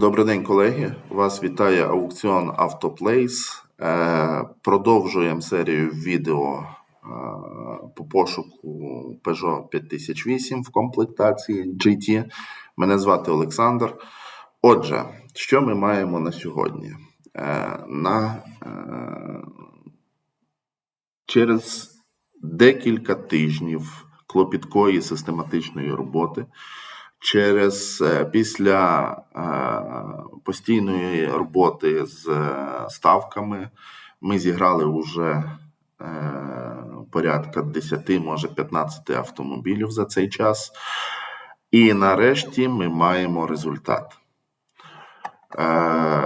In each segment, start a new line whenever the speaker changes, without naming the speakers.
Добрий день, колеги. Вас вітає аукціон Автоплейс. Е, Продовжуємо серію відео е, по пошуку Peugeot 5008 в комплектації GT. Мене звати Олександр. Отже, що ми маємо на сьогодні? Е, На, через декілька тижнів клопіткої систематичної роботи через е, після е, постійної роботи з е, ставками ми зіграли вже порядка 10, може 15 автомобілів за цей час. І нарешті ми маємо результат.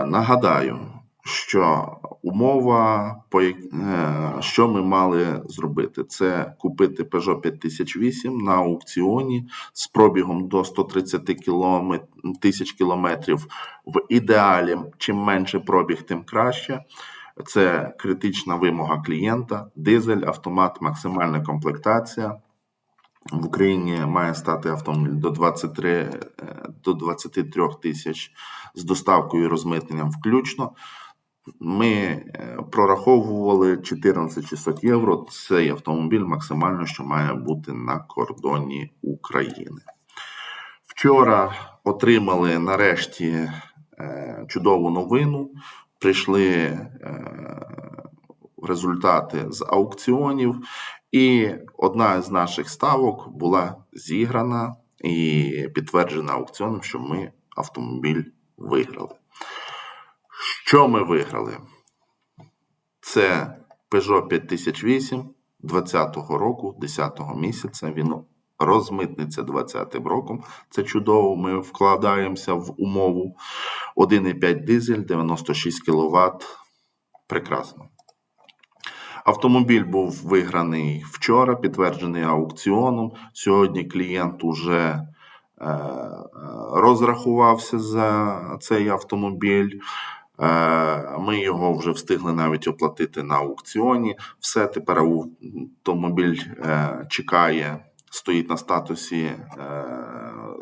Нагадаю, що умова, е, що ми мали зробити, це купити Peugeot 5008 на аукціоні з пробігом до 130 кіломе- тисяч кілометрів. В ідеалі, чим менше пробіг, тим краще. Це критична вимога клієнта, дизель, автомат, максимальна комплектація. В Україні має стати автомобіль до 23, е, до 23 тисяч з доставкою і розмитненням включно. Ми е, прораховували 14600 євро. Цей автомобіль максимально, що має бути на кордоні України. Вчора отримали нарешті е, чудову новину. Прийшли е, результати з аукціонів, і одна з наших ставок була зіграна і підтверджена аукціоном, що ми автомобіль виграли. Що ми виграли? Це Peugeot 5008 20-го року, 10-го місяця. Він розмитниться 20-м роком. Це чудово. Ми вкладаємося в умову 1,5 дизель, 96 кВт. Прекрасно. Автомобіль був виграний вчора, підтверджений аукціоном. Сьогодні клієнт уже е, розрахувався за цей автомобіль. Е, Ми його вже встигли навіть оплатити на аукціоні. Все тепер автомобіль е, чекає, стоїть на статусі е,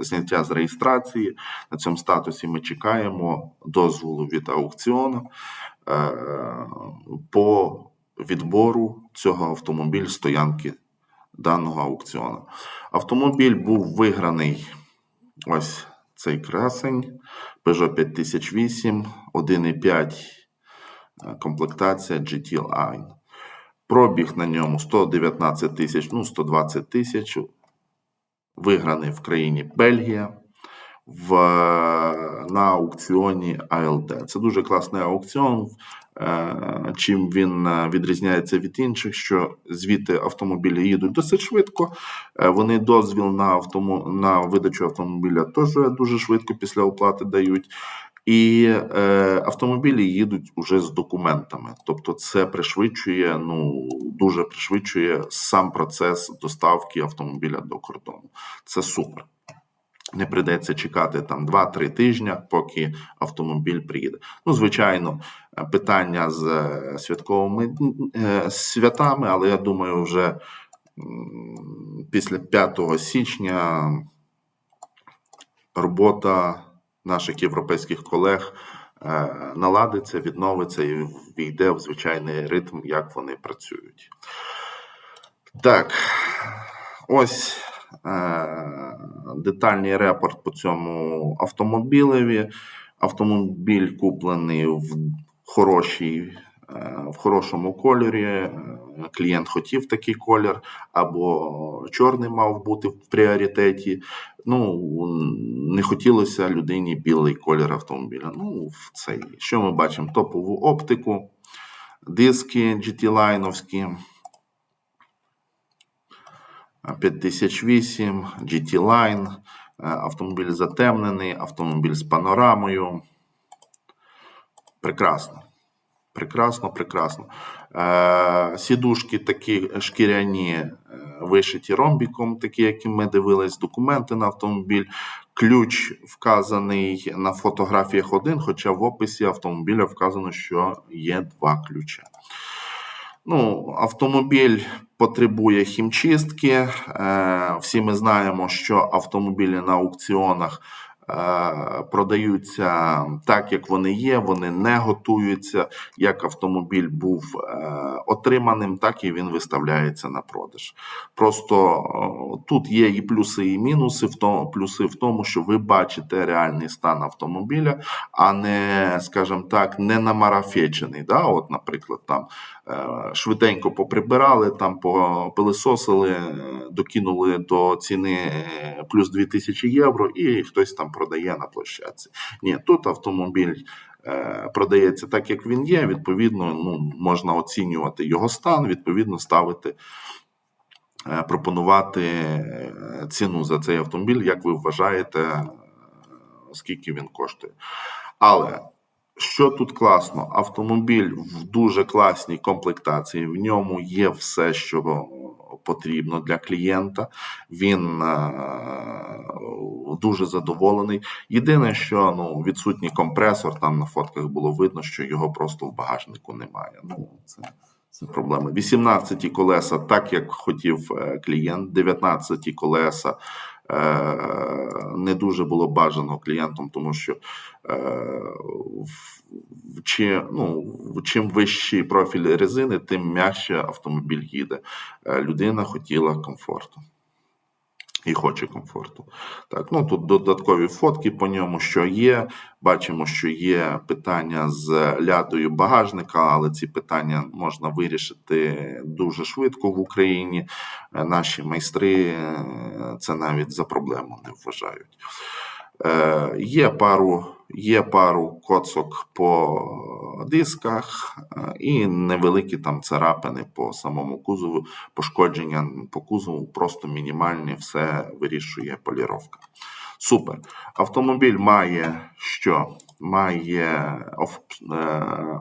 зняття з реєстрації. На цьому статусі ми чекаємо дозволу від аукціону по відбору цього автомобіля стоянки даного аукціону. Автомобіль був виграний ось цей красень Peugeot 5008, 1,5 е, комплектація GT Line. Пробіг на ньому 119 тисяч, ну 120 тисяч. Виграний в країні Бельгія в, на аукціоні ALD. Це дуже класний аукціон. Е, чим він е, відрізняється від інших, що звідти автомобілі їдуть досить швидко. Е, вони дозвіл на автому, на видачу автомобіля теж дуже швидко після оплати дають. І е, автомобілі їдуть уже з документами, тобто це пришвидшує, ну дуже пришвидшує сам процес доставки автомобіля до кордону. Це супер. Не прийдеться чекати там 2-3 тижні, поки автомобіль приїде. Ну, звичайно, питання з е, святковими е, святами, але я думаю, вже після 5 січня робота наших європейських колег е, наладиться, відновиться і війде в звичайний ритм, як вони працюють. Так, ось. Детальний репорт по цьому автомобілеві. Автомобіль куплений в хорошій, е, в хорошому кольорі. Клієнт хотів такий колір, або чорний мав бути в пріоритеті. Ну, не хотілося людині білий колір автомобіля. Ну, в цей. Що ми бачимо? Топову оптику, диски GT-лайновські. 5008, GT Line, е, автомобіль затемнений, автомобіль з панорамою. Прекрасно. Прекрасно, прекрасно. Е, сідушки такі шкіряні, е, вишиті ромбіком, такі, які ми дивились, документи на автомобіль. Ключ вказаний на фотографіях один, хоча в описі автомобіля вказано, що є два ключа. Ну, Автомобіль потребує хімчистки. Е, всі ми знаємо, що автомобілі на аукціонах продаються так, як вони є, вони не готуються. Як автомобіль був е, отриманим, так і він виставляється на продаж. Просто е, тут є і плюси, і мінуси. В тому, плюси в тому, що ви бачите реальний стан автомобіля, а не, скажімо так, не намарафечений. Да? От, наприклад, там е, швиденько поприбирали, там попилисосили, е, докинули до ціни е, плюс 2000 євро, і хтось там продає на площадці. Ні, тут автомобіль. е, Продається так, як він є. Відповідно, ну можна оцінювати його стан, відповідно, ставити, е, пропонувати е, ціну за цей автомобіль, як ви вважаєте, е, скільки він коштує. Але що тут класно? Автомобіль в дуже класній комплектації. В ньому є все, що потрібно для клієнта. Він е, дуже задоволений. Єдине, що ну, відсутній компресор, там на фотках було видно, що його просто в багажнику немає. Ну, це, це проблема. 18 колеса, так як хотів е, клієнт, 19 колеса. Е, Не дуже було бажано клієнтам, тому що е, чи, ну, чим вищий профіль резини, тим м'якше автомобіль їде. Е, Людина хотіла комфорту і хоче комфорту. Так, ну тут додаткові фотки по ньому, що є. Бачимо, що є питання з лядою багажника, але ці питання можна вирішити дуже швидко в Україні. Е, Наші майстри е, це навіть за проблему не вважають. Е, Є пару, є пару коцок по дисках е, і невеликі там царапини по самому кузову, пошкодження по кузову просто мінімальні, все вирішує поліровка. Супер. Автомобіль має що? Має е,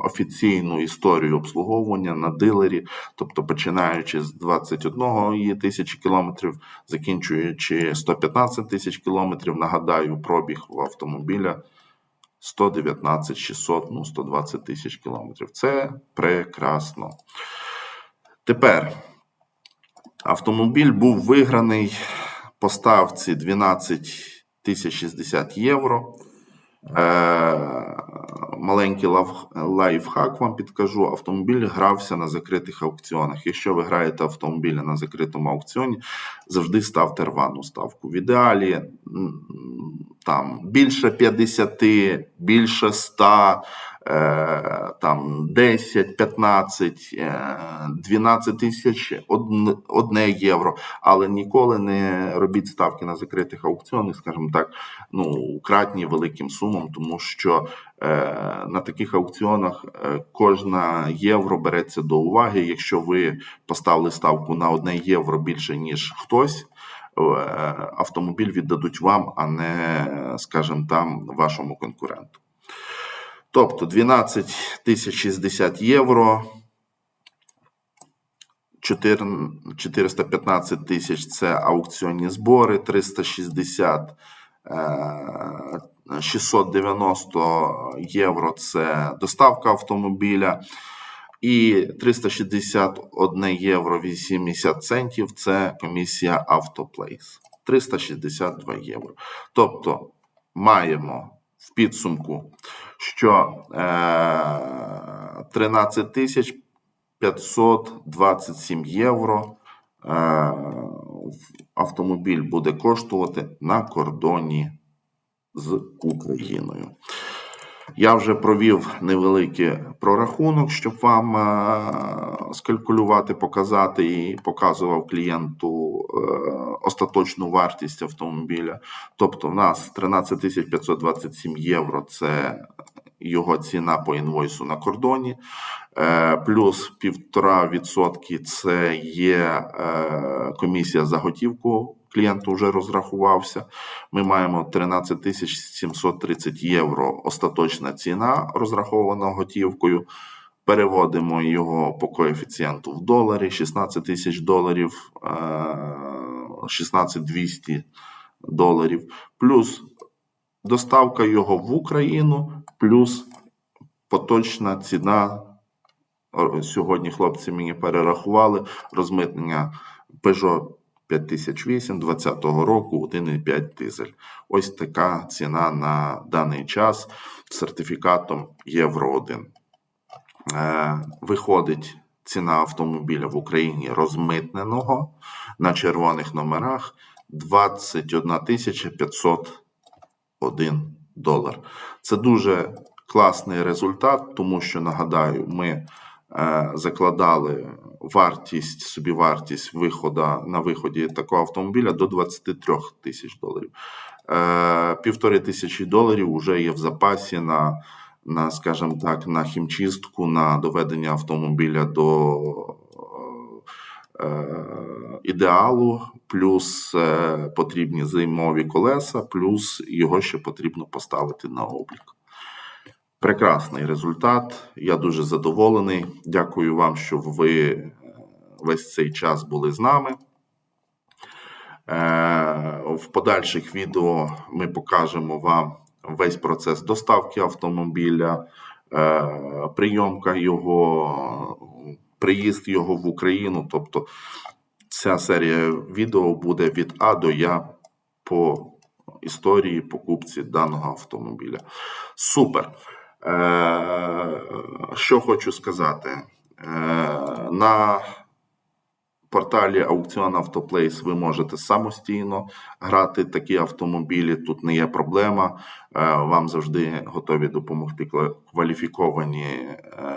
офіційну історію обслуговування на дилері, тобто починаючи з 21 тисячі кілометрів, закінчуючи 115 тисяч кілометрів. Нагадаю, пробіг автомобіля 119 600, ну 120 тисяч кілометрів. Це прекрасно. Тепер автомобіль був виграний по ставці 12 тисяч 60 євро. Е, маленький лайфхак вам підкажу. Автомобіль грався на закритих аукціонах. Якщо ви граєте автомобілі на закритому аукціоні, завжди ставте рвану ставку. В ідеалі там більше 50, більше 100, е, там 10, 15, е, 12 тисяч одне євро. Але ніколи не робіть ставки на закритих аукціонах, скажімо так, ну, кратні великим сумам, тому що е, на таких аукціонах е, кожна євро береться до уваги. Якщо ви поставили ставку на одне євро більше, ніж хтось, автомобіль віддадуть вам, а не, скажімо, там вашому конкуренту. Тобто 12 тисяч 60 євро. 415 тисяч це аукціонні збори, 360 е, 690 євро це доставка автомобіля, і 361 євро 80 центів це комісія Автоплейс. 362 євро. Тобто маємо в підсумку, що е, 13 тисяч 527 євро е, автомобіль буде коштувати на кордоні з Україною. Я вже провів невеликий прорахунок, щоб вам е, скалькулювати, показати і показував клієнту е, остаточну вартість автомобіля. Тобто, в нас 13 527 євро це його ціна по інвойсу на кордоні. Е, Плюс 1,5% це є комісія за готівку. Клієнт вже розрахувався. Ми маємо 13 тисяч 730 євро остаточна ціна, розрахована готівкою. Переводимо його по коефіцієнту в доларі 16 тисяч доларів, е, 16 200 доларів, плюс доставка його в Україну, плюс поточна ціна. Сьогодні хлопці мені перерахували розмитнення Peugeot 5008 2020 року 1,5 дизель. Ось така ціна на даний час з сертифікатом Євро 1. Е, Виходить ціна автомобіля в Україні розмитненого на червоних номерах 21 501 долар. Це дуже класний результат, тому що нагадаю, ми закладали вартість, собівартість виходу на виході такого автомобіля до 23 тисяч доларів. Е, Півтори тисячі доларів вже є в запасі на, на, скажімо так, на хімчистку, на доведення автомобіля до е, ідеалу, плюс е, потрібні зимові колеса, плюс його ще потрібно поставити на облік. Прекрасний результат. Я дуже задоволений. Дякую вам, що ви е, весь цей час були з нами. Е, В подальших відео ми покажемо вам весь процес доставки автомобіля, е, прийомка його, приїзд його в Україну. Тобто ця серія відео буде від А до Я по історії покупці даного автомобіля. Супер. Е, Що хочу сказати. Е, На порталі Аукціон Автоплейс ви можете самостійно грати такі автомобілі. Тут не є проблема. Е, Вам завжди готові допомогти кваліфіковані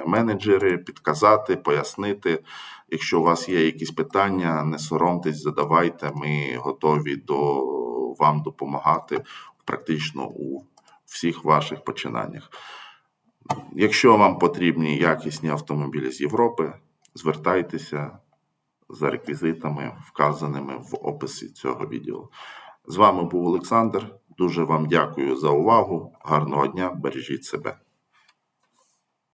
менеджери, підказати, пояснити. Якщо у вас є якісь питання, не соромтесь, задавайте. Ми готові до вам допомагати практично у всіх ваших починаннях. Якщо вам потрібні якісні автомобілі з Європи, звертайтеся за реквізитами, вказаними в описі цього відео. З вами був Олександр. Дуже вам дякую за увагу. Гарного дня, бережіть себе.